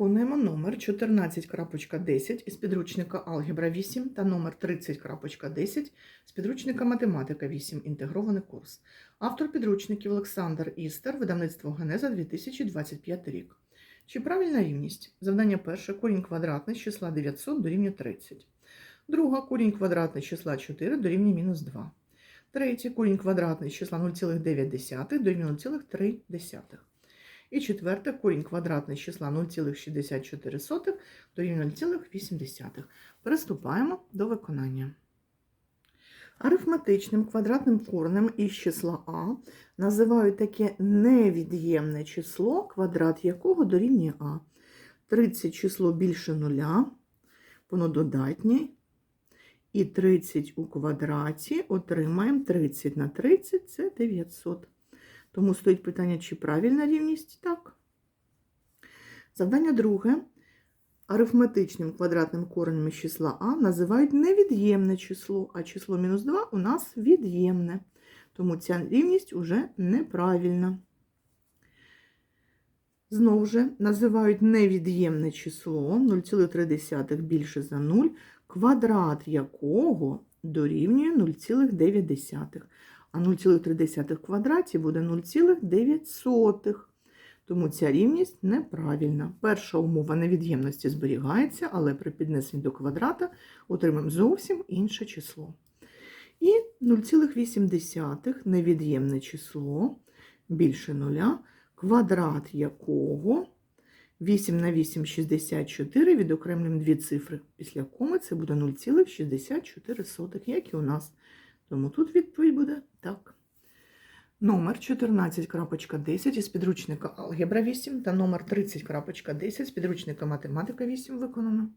Виконуємо номер 14.10 із підручника Алгебра 8 та номер 30.10 з підручника Математика 8. Інтегрований курс. Автор підручників Олександр Істер, видавництво Генеза 2025 рік. Чи правильна рівність? Завдання перше. Корінь квадратний з числа 900 дорівнює 30. Друга. Корінь квадратний з числа 4 дорівнює мінус 2. Третє. Корінь квадратний з числа 0,9 дорівнює 0,3. І четверте, корінь квадратний з числа 0,64 дорівнює 0,8. Приступаємо до виконання. Арифметичним квадратним коренем із числа А називають таке невід'ємне число, квадрат якого дорівнює А. 30 число більше нуля, воно додатнє. І 30 у квадраті отримаємо 30 на 30 це 900. Тому стоїть питання, чи правильна рівність? Так. Завдання друге. Арифметичним квадратним коренем із числа А називають невід'ємне число, а число мінус 2 у нас від'ємне. Тому ця рівність уже неправильна. Знову ж називають невід'ємне число 0,3 більше за 0, квадрат якого дорівнює 0,9 а 0,3 в квадраті буде 0,9. Тому ця рівність неправильна. Перша умова невід'ємності зберігається, але при піднесенні до квадрата отримаємо зовсім інше число. І 0,8 невід'ємне число більше нуля, квадрат якого 8 на 8 – 64, відокремлюємо дві цифри. Після коми це буде 0,64, як і у нас. Тому тут відповідь буде так. Номер 14.10 із підручника Алгебра 8 та номер 30.10 з підручника Математика 8 виконано.